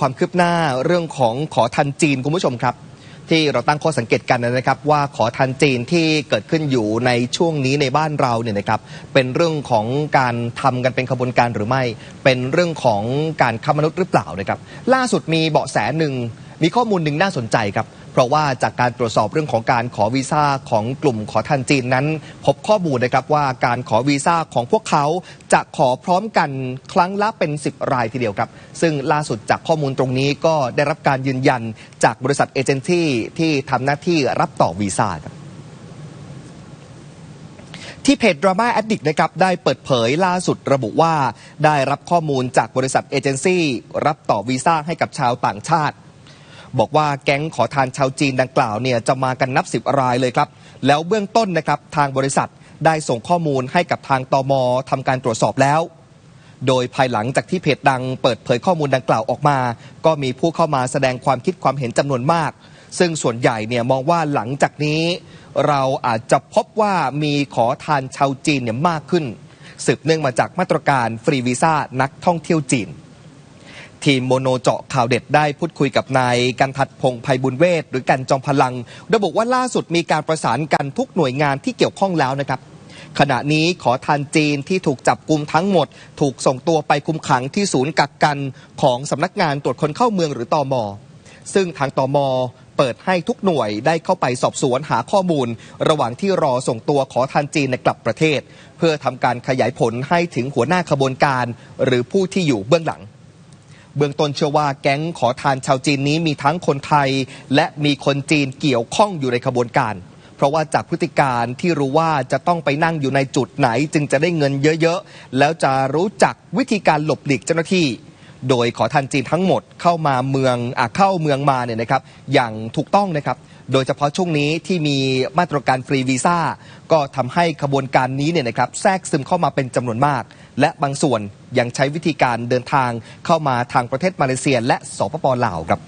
ความคืบหน้าเรื่องของขอทันจีนคุณผู้ชมครับ ที่เราตั้งข้อสังเกตกันนะครับ ว่าขอทันจีนที่เกิดขึ้นอยู่ในช่วงนี้ในบ้านเราเนี่ยนะครับเป็นเรื่องของการทำกันเป็นขบวนการหรือไม่ เป็นเรื่องของการค้ามนุษย์หรือเปล่านะครับล่าสุดมีเบาะแสหนึ่งมีข้อมูลหนึ่งน่าสนใจครับ เพราะว่าจากการตรวจสอบเรื่องของการขอวีซ่าของกลุ่มขอทันจีนนั้น พบข้อมูลนะครับว่าการขอวีซ่าของพวกเขาจะขอพร้อมกันครั้งละเป็น 10 รายทีเดียวครับ ซึ่งล่าสุดจากข้อมูลตรงนี้ก็ได้รับการยืนยันจากบริษัทเอเจนซี่ที่ทำหน้าที่รับต่อวีซ่าครับที่เพจ Drama Addict นะครับได้เปิดเผยล่าสุดระบุว่า ได้รับข้อมูลจากบริษัทเอเจนซี่รับต่อวีซ่าให้กับชาวต่างชาติ บอกว่าแก๊งขอทานชาวจีนดังกล่าวเนี่ยจะมากันนับสิบรายเลยครับ แล้วเบื้องต้นนะครับทางบริษัทได้ส่งข้อมูลให้กับทางตมทำการตรวจสอบแล้ว โดยภายหลังจากที่เพจดังเปิดเผยข้อมูลดังกล่าวออกมา ก็มีผู้เข้ามาแสดงความคิดความเห็นจำนวนมาก ซึ่งส่วนใหญ่เนี่ยมองว่าหลังจากนี้ เราอาจจะพบว่ามีขอทานชาวจีนเนี่ยมากขึ้นสืบเนื่องมาจากมาตรการฟรีวีซ่านักท่องเที่ยวจีน ทีมโมโนเจาะข่าวเด็ดได้พูดคุยกับนายกันทัดพงษ์ภัยบุญเวทหรือกันจอมพลัง ระบุว่าล่าสุดมีการประสานกันทุกหน่วยงานที่เกี่ยวข้องแล้วนะครับ ขณะนี้ขอทานจีนที่ถูกจับกลุมทั้งหมด ถูกส่งตัวไปคุมขังที่ศูนย์กักกันของสำนักงานตรวจคนเข้าเมืองหรือตอมอซึ่งทางตอมอเปิดให้ทุกหน่วยได้เข้าไปสอบสวนหาข้อมูล ระหว่างที่รอส่งตัวขอทานจีนในกลับประเทศ เพื่อทำการขยายผลให้ถึงหัวหน้าขบวนการ หรือผู้ที่อยู่เบื้องหลัง เบื้องต้นเชื่อว่าแก๊งขอทานชาวจีนนี้มีทั้งคนไทย และมีคนจีนเกี่ยวข้องอยู่ในขบวนการ เพราะว่าจากพฤติการที่รู้ว่าจะต้องไปนั่งอยู่ในจุดไหน จึงจะได้เงินเยอะๆ แล้วจะรู้จักวิธีการหลบหลีกเจ้าหน้าที่ โดยขอทานจีนทั้งหมดเข้ามาเมืองอเข้าเมืองมาเนี่ยนะครับอย่างถูกต้องนะครับ โดยเฉพาะช่วงนี้ที่มีมาตรการฟรีวีซ่าก็ทำให้ขบวนการนี้เนี่ยนะครับแทรกซึมเข้ามาเป็นจำนวนมาก และบางส่วนยังใช้วิธีการเดินทางเข้ามาทางประเทศมาเลเซีย และสปปลาวครับ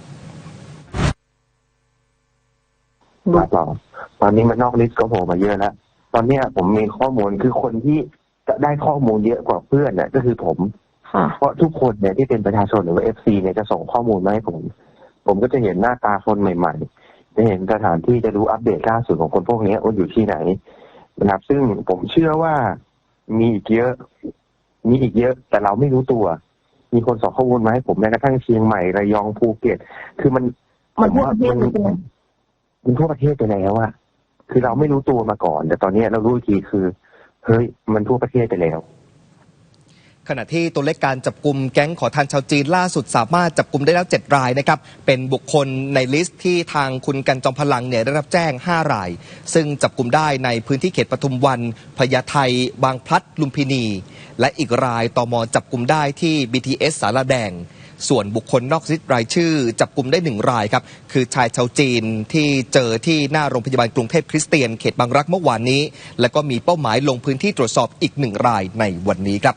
ครับเราตอนนี้มันนอกลิสต์ก็โผล่มาเยอะแล้ว ตอนเนี้ยผมมีข้อมูลคือคนที่จะได้ข้อมูลเยอะกว่าเพื่อนเนี่ยก็คือผม เพราะทุกคนเนี่ยที่เป็นประชาชนหรือว่าเอฟซีเนี่ยจะส่งข้อมูลมาให้ผม ผมก็จะเห็นหน้าตาคนใหม่ ๆ จะเห็นสถานที่จะรู้อัปเดตล่าสุดของคนพวกนี้ว่าอยู่ที่ไหนนะครับซึ่งผมเชื่อว่ามีอีกเยอะ มีอีกเยอะ แต่เราไม่รู้ตัว มีคนส่งข้อมูลมาให้ผมแม้กระทั่งเชียงใหม่ระยองภูเก็ต คือมันมันทั่วประเทศผเลยว่าใช่ไหมมันทั่วประเทศไปแล้วอะคือเราไม่รู้ตัวมาก่อน แต่ตอนนี้เรารู้อีกทีคือ เฮ้ย มันทั่วประเทศไปแล้ว ขณะที่ตัวเลขการจับกลุ่มแก๊งขอทานชาวจีนล่าสุดสามารถจับกลุ่มได้แล้ว 7 รายนะครับเป็นบุคคลในลิสต์ที่ทางคุณกันจอมพลังเนี่ยได้รับแจ้ง 5 ราย ซึ่งจับกลุ่มได้ในพื้นที่เขตปทุมวันพญาไทบางพลัดลุมพินี และอีกรายตอมจับกลุ่มได้ที่ BTS สารแดงส่วนบุคคลนอกลิสต์รายชื่อ จับกลุ่มได้หนึ่งรายครับ คือชายชาวจีนที่เจอที่หน้าโรงพยาบาลกรุงเทพคริสเตียนเขตบางรักเมื่อวานนี้ และก็มีเป้าหมายลงพื้นที่ตรวจสอบอีกหนึ่งรายในวันนี้ครับ